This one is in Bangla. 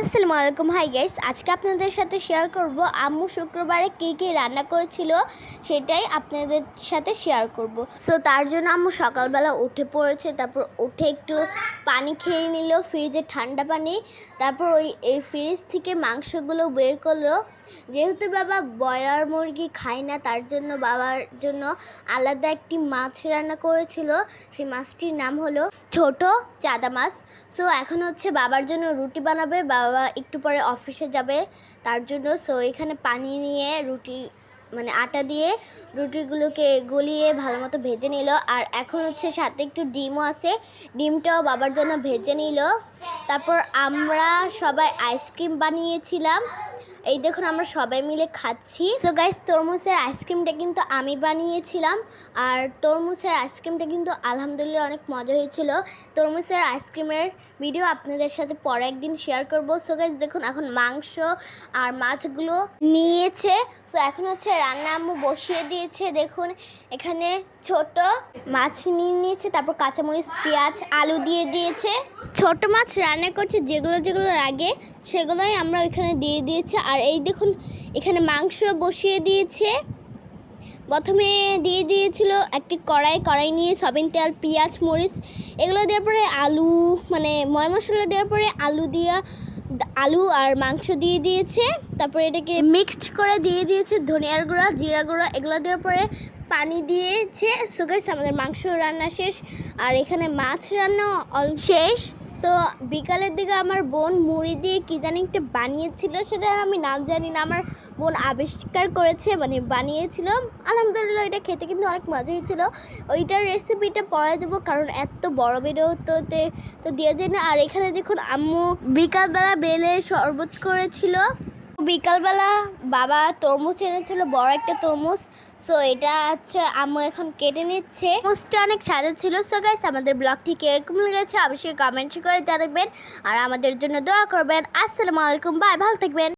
আসসালামু আলাইকুম। হাই গাইস আজকে আপনাদের সাথে শেয়ার করব আম্মু শুক্রবারে কী কী রান্না করেছিল সেটাই আপনাদের সাথে শেয়ার করব। সো তার জন্য আম্মু সকালবেলা উঠে পড়েছে, তারপর উঠে একটু পানি খেয়ে নিল ফ্রিজে ঠান্ডা পানি, তারপর ওই, এই ফ্রিজ থেকে মাংসগুলো বের করল। যেহেতু বাবা ব্রয়লার মুরগি খায় না, তার জন্য বাবার জন্য আলাদা একটি মাছ রান্না করেছিল, সেই মাছটির নাম হলো ছোট চাদা মাছ। সো এখন হচ্ছে বাবার জন্য রুটি বানাবে বাবা একটু পরে অফিসে যাবে তার জন্য। সো এখানে পানি নিয়ে রুটি মানে আটা দিয়ে রুটিগুলোকে গলিয়ে ভালো মতো ভেজে নিল। আর এখন হচ্ছে সাথে একটু ডিমও আছে। ডিমটাও বাবার জন্য ভেজে নিল। তারপর আমরা সবাই আইসক্রিম বানিয়েছিলাম। এই দেখুন, আমরা সবাই মিলে খাচ্ছি। তো গাইস তরমুজের আইসক্রিমটা কিন্তু আমি বানিয়েছিলাম। আর তরমুজের আইসক্রিমটা কিন্তু আলহামদুলিল্লাহ অনেক মজা হয়েছিল। তরমুজের আইসক্রিমের ভিডিও আপনাদের সাথে পরে একদিন শেয়ার করব। সো গাইস দেখুন, এখন মাংস আর মাছগুলো নিয়েছে। সো এখন হচ্ছে রান্না আম্মু বসিয়ে দিয়েছে। দেখুন, এখানে ছোট মাছ নিয়ে নিয়েছে, তারপর কাঁচামরিচ, পেঁয়াজ, আলু দিয়ে দিয়েছে। ছোট মাছ রান্না করছে যেগুলো যেগুলো লাগে। সেগুলোই আমরা ওইখানে দিয়ে দিয়েছি। আর এই দেখুন, এখানে মাংস বসিয়ে দিয়েছে। প্রথমে দিয়ে দিয়েছিল একটি কড়াই কড়াই নিয়ে সবিন তেল, পেঁয়াজ, মরিচ। এগুলো দেওয়ার পরে আলু মানে ময় মশলা দেওয়ার পরে আলু দিয়া, আলু আর মাংস দিয়ে দিয়েছে। তারপরে এটাকে মিক্সড করে দিয়ে দিয়েছে ধনিয়ার গুঁড়া, জিরা গুঁড়া, এগুলো দেওয়ার পরে পানি দিয়েছে। সুগাইস আমাদের মাংস রান্না শেষ। আর এখানে মাছ রান্না শেষ। তো বিকালের দিকে আমার বোন মুড়ি দিয়ে কী জানি একটা বানিয়েছিল, সেটা আমি নাম জানি না। আমার বোন আবিষ্কার করেছে মানে বানিয়েছিল। আলহামদুলিল্লাহ এটা খেতে কিন্তু অনেক মজা হয়েছিল ওইটার রেসিপিটা পরে দেবো, কারণ এত বড় বেরোতে তো দিয়ে যায় না। আর এখানে দেখুন আম্মু বিকালবেলা বেলে শরবত করেছিল। বিকালবেলা বাবা তরমুজ এনেছিল, বড় একটা তরমুজ। সো এটা হচ্ছে আম্মু এখন কেটে নিচ্ছে। তরমুজটা অনেক সাদা ছিল। সো গাইস আমাদের ব্লগটি কীরকম লেগেছে অবশ্যই কমেন্ট করে জানাবেন। আর আমাদের জন্য দোয়া করবেন। আসসালামু আলাইকুম বাই ভালো থাকবেন।